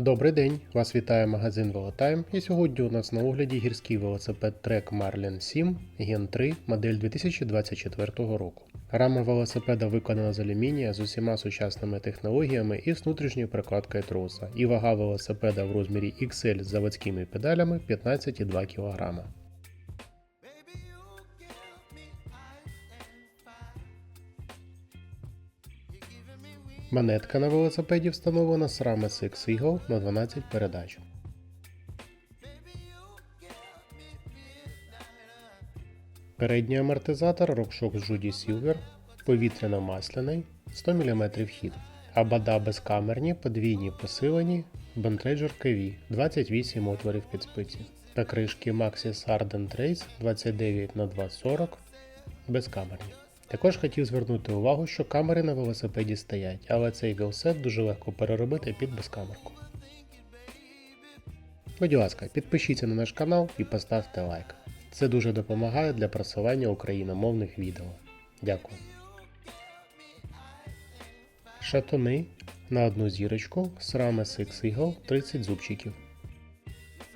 Добрий день! Вас вітає магазин Велотайм. І сьогодні у нас на огляді гірський велосипед Trek Marlin 7 Gen 3 модель 2024 року. Рама велосипеда виконана з алюмінія з усіма сучасними технологіями і з внутрішньою прокладкою троса. І вага велосипеда в розмірі XL з заводськими педалями 15,2 кг. Манетка на велосипеді встановлена з рами Six Eagle на 12 передач. Передній амортизатор RockShox Judy Silver повітряно-масляний 100 мм хід. Абада безкамерні, подвійні посилені, бентреджер KV 28 отворів під спиці. Та кришки Maxis Ardent Race 29 на 240 безкамерні. Також хотів звернути увагу, що камери на велосипеді стоять, але цей велосет дуже легко переробити під безкамерку. Будь ласка, підпишіться на наш канал і поставте лайк. Це дуже допомагає для просування україномовних відео. Дякую. Шатуни на одну зірочку рами Six Eagle 30 зубчиків.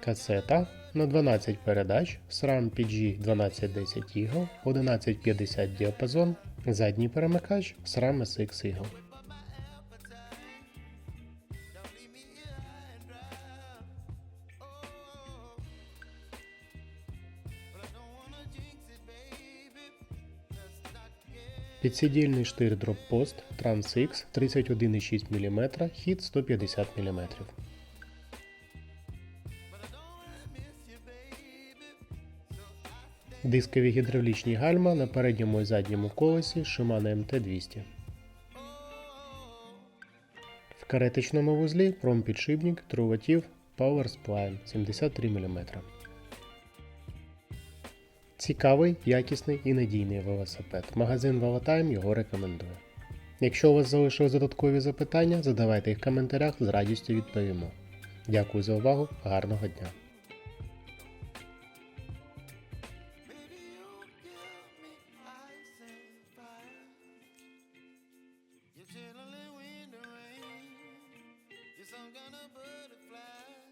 Касета на 12 передач SRAM PG 1210 Eagle 1150 діапазон, задній перемикач SRAM SX Eagle. Підсидільний штир Droppost Trans X 31,6 мм, хід 150 мм. Дискові гідравлічні гальма на передньому і задньому колесі Shimano MT200. В каретичному вузлі промпідшипник труватів Power Spline 73 мм. Цікавий, якісний і надійний велосипед. Магазин Velotime його рекомендує. Якщо у вас залишились додаткові запитання, задавайте їх в коментарях, з радістю відповімо. Дякую за увагу, гарного дня! butterfly.